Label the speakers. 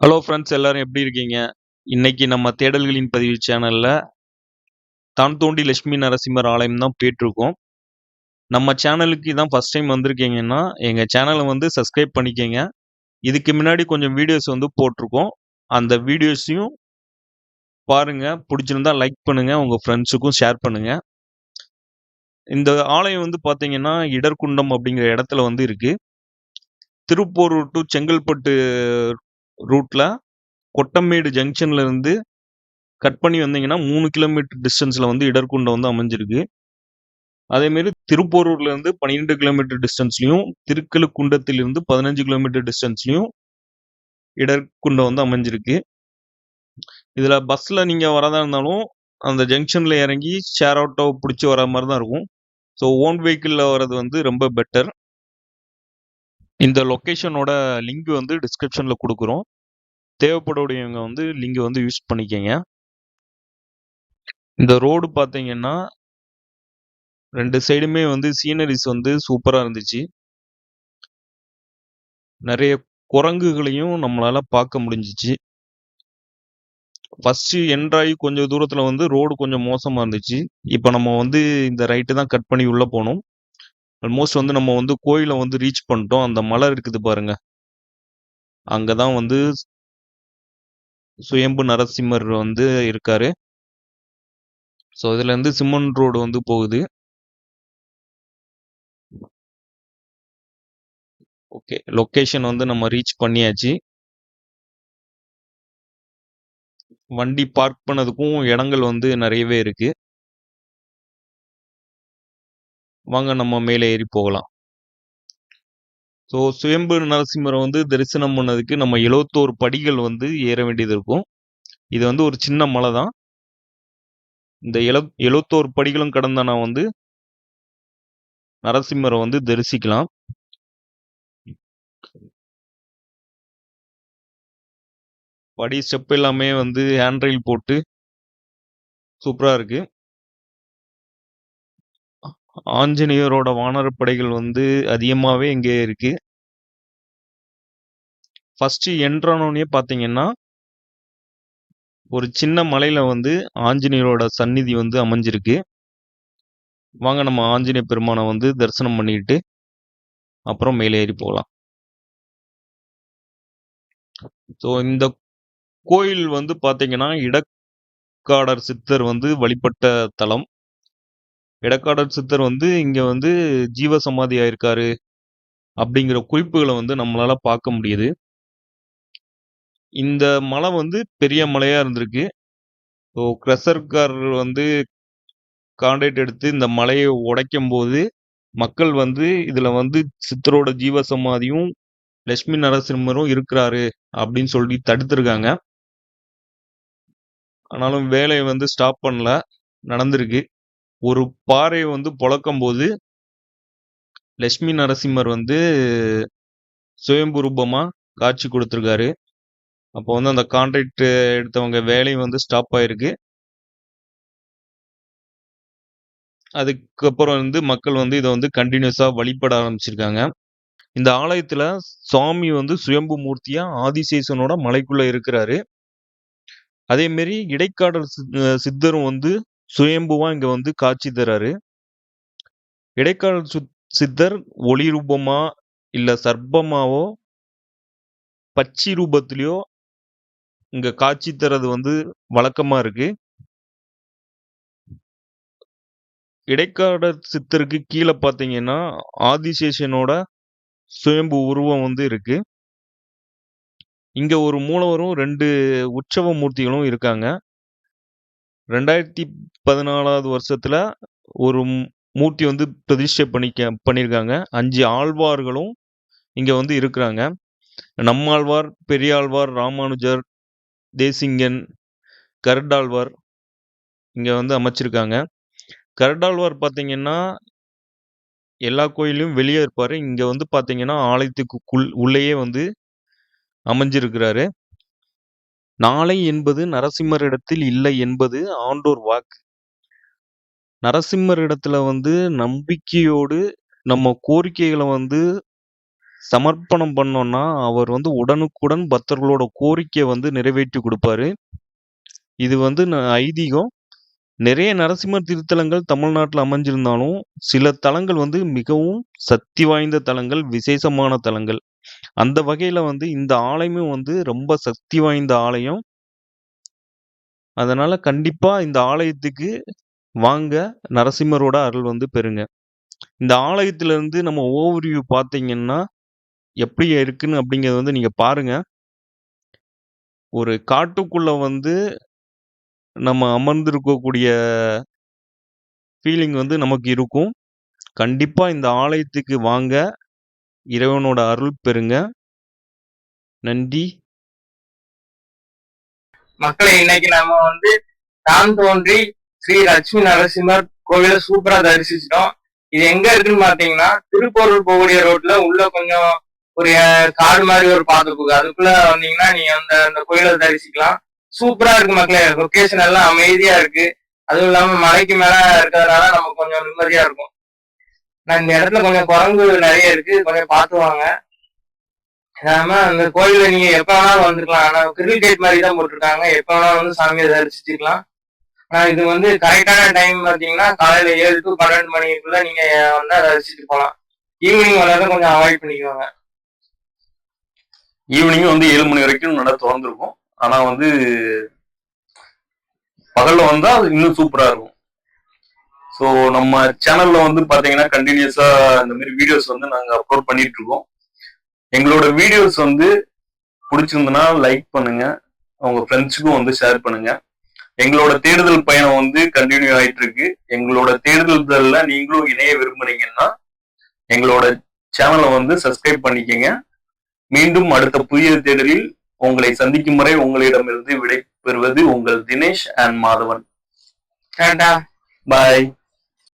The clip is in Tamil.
Speaker 1: ஹலோ ஃப்ரெண்ட்ஸ் எல்லாரும் எப்படி இருக்கீங்க? இன்னைக்கு நம்ம தேடல்களின் பதிவு சேனலில் தான் தோண்டி லட்சுமி நரசிம்மர் ஆலயம் தான் போயிட்டுருக்கோம். நம்ம சேனலுக்கு தான் ஃபர்ஸ்ட் டைம் வந்திருக்கீங்கன்னா எங்கள் சேனலை வந்து சப்ஸ்கிரைப் பண்ணிக்கோங்க. இதுக்கு முன்னாடி கொஞ்சம் வீடியோஸ் வந்து போட்டிருக்கோம். அந்த வீடியோஸையும் பாருங்கள் பிடிச்சிருந்தா லைக் பண்ணுங்கள் உங்கள் ஃப்ரெண்ட்ஸுக்கும் ஷேர் பண்ணுங்கள் இந்த ஆலயம் வந்து பார்த்தீங்கன்னா இடர்குண்டம் அப்படிங்கிற இடத்துல வந்து இருக்குது திருப்போரூர் டு செங்கல்பட்டு ரூட்டில் கொட்டமேடு ஜங்ஷன்ல இருந்து கட் பண்ணி வந்தீங்கன்னா மூணு கிலோமீட்டர் டிஸ்டன்ஸில் வந்து இடர்குண்டம் வந்து அமைஞ்சிருக்கு. அதேமாரி திருப்போரூர்லேருந்து பன்னிரெண்டு கிலோமீட்டர் டிஸ்டன்ஸ்லையும் திருக்கழுக்குண்டத்தில் இருந்து பதினஞ்சு கிலோமீட்டர் டிஸ்டன்ஸ்லையும் இடர்குண்டம் வந்து அமைஞ்சிருக்கு. இதில் பஸ்ஸில் நீங்கள் வரதா இருந்தாலும் அந்த ஜங்ஷனில் இறங்கி ஷேர் ஆட்டோ பிடிச்சி வர மாதிரி தான் இருக்கும். ஸோ ஓன் வெஹிக்கிளில் வர்றது வந்து ரொம்ப பெட்டர் இந்த லொக்கேஷனோட லிங்க் வந்து டிஸ்கிரிப்ஷனில் கொடுக்குறோம். தேவைப்படக்கூடியவங்க வந்து லிங்கை வந்து யூஸ் பண்ணிக்கங்க. இந்த ரோடு பார்த்தீங்கன்னா ரெண்டு சைடுமே வந்து சீனரிஸ் வந்து சூப்பராக இருந்துச்சு. நிறைய குரங்குகளையும் நம்மளால பார்க்க முடிஞ்சிச்சு. ஃபர்ஸ்ட் என்ட்ராகி கொஞ்சம் தூரத்துல வந்து ரோடு கொஞ்சம் மோசமா இருந்துச்சு. இப்போ நம்ம வந்து இந்த ரைட்டு தான் கட் பண்ணி உள்ள போனோம். ஆல்மோஸ்ட் வந்து நம்ம வந்து கோயிலை வந்து ரீச் பண்ணிட்டோம். அந்த மலை இருக்குது பாருங்க. அங்கதான் வந்து சுயம்பு நரசிம்மர் வந்து இருக்காரு. ஸோ இதுல இருந்து சிம்மன் ரோடு வந்து போகுது. ஓகே லொக்கேஷன் வந்து நம்ம ரீச் பண்ணியாச்சு. வண்டி பார்க் பண்ணதுக்கும் இடங்கள் வந்து நிறையவே இருக்கு. வாங்க நம்ம மேலே ஏறி போகலாம். ஸோ சுயம்பு நரசிம்மரை வந்து தரிசனம் பண்ணதுக்கு நம்ம எழுவத்தோரு படிகள் வந்து ஏற வேண்டியது இருக்கும். இது வந்து ஒரு சின்ன மலை தான். இந்த எழு எழுவத்தோரு படிகளும் கடந்த நான் வந்து நரசிம்மரை வந்து தரிசிக்கலாம். படி ஸ்டெப் எல்லாமே வந்து ஹேண்ட் ரயில் போட்டு சூப்பராக இருக்குது ஆஞ்சநேயரோட வானரப்படைகள் வந்து அதிகமாகவே இங்கே இருக்கு. ஃபஸ்ட்டு என்ட்ரானோடனே பார்த்தீங்கன்னா ஒரு சின்ன மலையில் வந்து ஆஞ்சநேயரோட சந்நிதி வந்து அமைஞ்சிருக்கு. வாங்க நம்ம ஆஞ்சநேய பெருமானை வந்து தரிசனம் பண்ணிட்டு அப்புறம் மேலே ஏறி போகலாம். ஸோ இந்த கோயில் வந்து பார்த்தீங்கன்னா இடக்காடர் சித்தர் வந்து வழிபட்ட தலம். இடக்காடர் சித்தர் வந்து இங்க வந்து ஜீவ சமாதி ஆயிருக்காரு அப்படிங்கிற குறிப்புகளை வந்து நம்மளால பார்க்க முடியுது. இந்த மலை வந்து பெரிய மலையா இருந்திருக்கு. ஸோ கிரசர்காரர் வந்து கான்ட்ராக்ட் எடுத்து இந்த மலையை உடைக்கும் போது மக்கள் வந்து இதுல வந்து சித்தரோட ஜீவ சமாதியும் லட்சுமி நரசிம்மரும் இருக்கிறாரு அப்படின்னு சொல்லி தடுத்திருக்காங்க. ஆனாலும் வேலையை வந்து ஸ்டாப் பண்ணல நடந்திருக்கு. ஒரு பாறையை வந்து பொழக்கும் போது லட்சுமி நரசிம்மர் வந்து சுயம்புரூபமா காட்சி கொடுத்துருக்காரு. அப்போ வந்து அந்த கான்ட்ராக்ட் எடுத்தவங்க வேலையும் வந்து ஸ்டாப் ஆயிருக்கு. அதுக்கப்புறம் வந்து மக்கள் வந்து இதை வந்து கண்டினியூஸாக வழிபட ஆரம்பிச்சிருக்காங்க. இந்த ஆலயத்துல சுவாமி வந்து சுயம்பு மூர்த்தியா ஆதிசேஷனோட மலைக்குள்ள இருக்கிறாரு. அதே மாரி இடைக்காடல் சித்- சித்தரும் வந்து சுயம்புவா இங்க வந்து காட்சி தராரு. இடைக்கால சுத்- சித்தர் ஒளி ரூபமா இல்ல சர்ப்பமாவோ பச்சி ரூபத்திலயோ இங்க காட்சி தர்றது வந்து வழக்கமா இருக்கு. இடைக்கால சித்தருக்கு கீழே பார்த்தீங்கன்னா ஆதிசேஷனோட சுயம்பு உருவம் வந்து இருக்கு. இங்க ஒரு மூலவரும் ரெண்டு உற்சவ மூர்த்திகளும் இருக்காங்க. ரெண்டாயிரத்தி பதினாலாவது வருஷத்தில் ஒரு மூர்த்தி வந்து பிரதிஷ்டை பண்ணிக்க பண்ணியிருக்காங்க அஞ்சு ஆழ்வார்களும் இங்கே வந்து இருக்கிறாங்க. நம்மாழ்வார் பெரியாழ்வார் ராமானுஜர் தேசிங்கன் கரடாழ்வார் இங்கே வந்து அமைச்சிருக்காங்க. கரடாழ்வார் பார்த்தீங்கன்னா எல்லா கோயிலையும் வெளியே இருப்பார். இங்கே வந்து பார்த்தீங்கன்னா ஆலயத்துக்குள் உள்ளேயே வந்து அமைஞ்சிருக்கிறாரு. நாளை என்பது நரசிம்மரிடத்தில் இல்லை என்பது ஆண்டோர் வாக்கு நரசிம்மரிடத்துல வந்து நம்பிக்கையோடு நம்ம கோரிக்கைகளை வந்து சமர்ப்பணம் பண்ணோம்னா, அவர் வந்து உடனுக்குடன் பக்தர்களோட கோரிக்கையை வந்து நிறைவேற்றி கொடுப்பாரு இது வந்து ஐதீகம். நிறைய நரசிம்மர் திருத்தலங்கள் தமிழ்நாட்டில் அமைஞ்சிருந்தாலும், சில தலங்கள் வந்து மிகவும் சக்தி வாய்ந்த தலங்கள், விசேஷமான தலங்கள். அந்த வகையில வந்து இந்த ஆலயமும் வந்து ரொம்ப சக்தி வாய்ந்த ஆலயம். அதனால கண்டிப்பா இந்த ஆலயத்துக்கு வாங்க. நரசிம்மரோட அருள் வந்து பெறுங்க. இந்த ஆலயத்திலருந்து நம்ம ஓவர்வியூ பார்த்தீங்கன்னா, எப்படி இருக்குன்னு அப்படிங்கிறத வந்து நீங்க பாருங்க. ஒரு காட்டுக்குள்ள வந்து நம்ம அமர்ந்திருக்கக்கூடிய ஃபீலிங் வந்து நமக்கு இருக்கும். கண்டிப்பா இந்த ஆலயத்துக்கு வாங்க. இறைவனோட அருள் பெறுங்க. நன்றி.
Speaker 2: மக்களை இன்னைக்கு நாம வந்து தான் தோன்றி ஸ்ரீ லட்சுமி நரசிம்மர் கோவில சூப்பரா தரிசிச்சிட்டோம். இது எங்க இருக்குன்னு பாத்தீங்கன்னா திருப்பூரூர் போகக்கூடிய ரோட்ல உள்ள கொஞ்சம் ஒரு காடு மாதிரி ஒரு பாதை போகுது அதுக்குள்ள வந்தீங்கன்னா நீங்க அந்த அந்த கோயிலை தரிசிக்கலாம். சூப்பரா இருக்கு மக்களே. லொகேஷன் எல்லாம் அமைதியா இருக்கு. அதுவும் இல்லாம மலைக்கு மேல இருக்கிறதுனால நமக்கு கொஞ்சம் நிம்மதியா இருக்கும். நான் இந்த இடத்துல கொஞ்சம் குரங்கு நிறைய இருக்கு கொஞ்சம் பார்த்து வாங்க. அந்த கோயில நீங்க எப்ப வேணாலும் வந்துக்கலாம் ஆனா கிரில் கேட் மாதிரி தான் போட்டிருக்காங்க. எப்ப வேணாலும் வந்து சாமியை தரிசிச்சுக்கலாம். ஆனா இது வந்து கரெக்டான டைம் பாத்தீங்கன்னா காலையில ஏழு டு பன்னெண்டு மணிக்குள்ள நீங்க வந்தா தரிசிட்டு போகலாம். ஈவினிங் வளர கொஞ்சம் அவாய்ட் பண்ணிக்குவாங்க
Speaker 3: ஈவினிங் வந்து ஏழு மணி வரைக்கும் நட திறந்துருக்கும். ஆனா வந்து பகல்ல வந்தா அது இன்னும் சூப்பரா இருக்கும். ஸோ நம்ம சேனல்ல வந்து பாத்தீங்கன்னா கண்டினியூஸா இந்த மாதிரி வீடியோஸ் வந்து நாங்க அப்லோட் பண்ணிட்டு இருக்கோம். எங்களோட வீடியோஸ் வந்து பிடிச்சிருந்ததுன்னா லைக் பண்ணுங்க. உங்க ஃப்ரெண்ட்ஸுக்கும் வந்து ஷேர் பண்ணுங்க. எங்களோட தேடுதல் பயணம் வந்து கண்டினியூ ஆயிட்டு இருக்கு. எங்களோட தேடுதல்ல நீங்களும் இணைய விரும்புனீங்கன்னா எங்களோட சேனலை வந்து சப்ஸ்கிரைப் பண்ணிக்கங்க. மீண்டும் அடுத்த புதிய தேடலில் உங்களை சந்திக்கும் வரை உங்களிடமிருந்து விடை பெறுவது உங்கள் தினேஷ் அண்ட் மாதவன். பாய்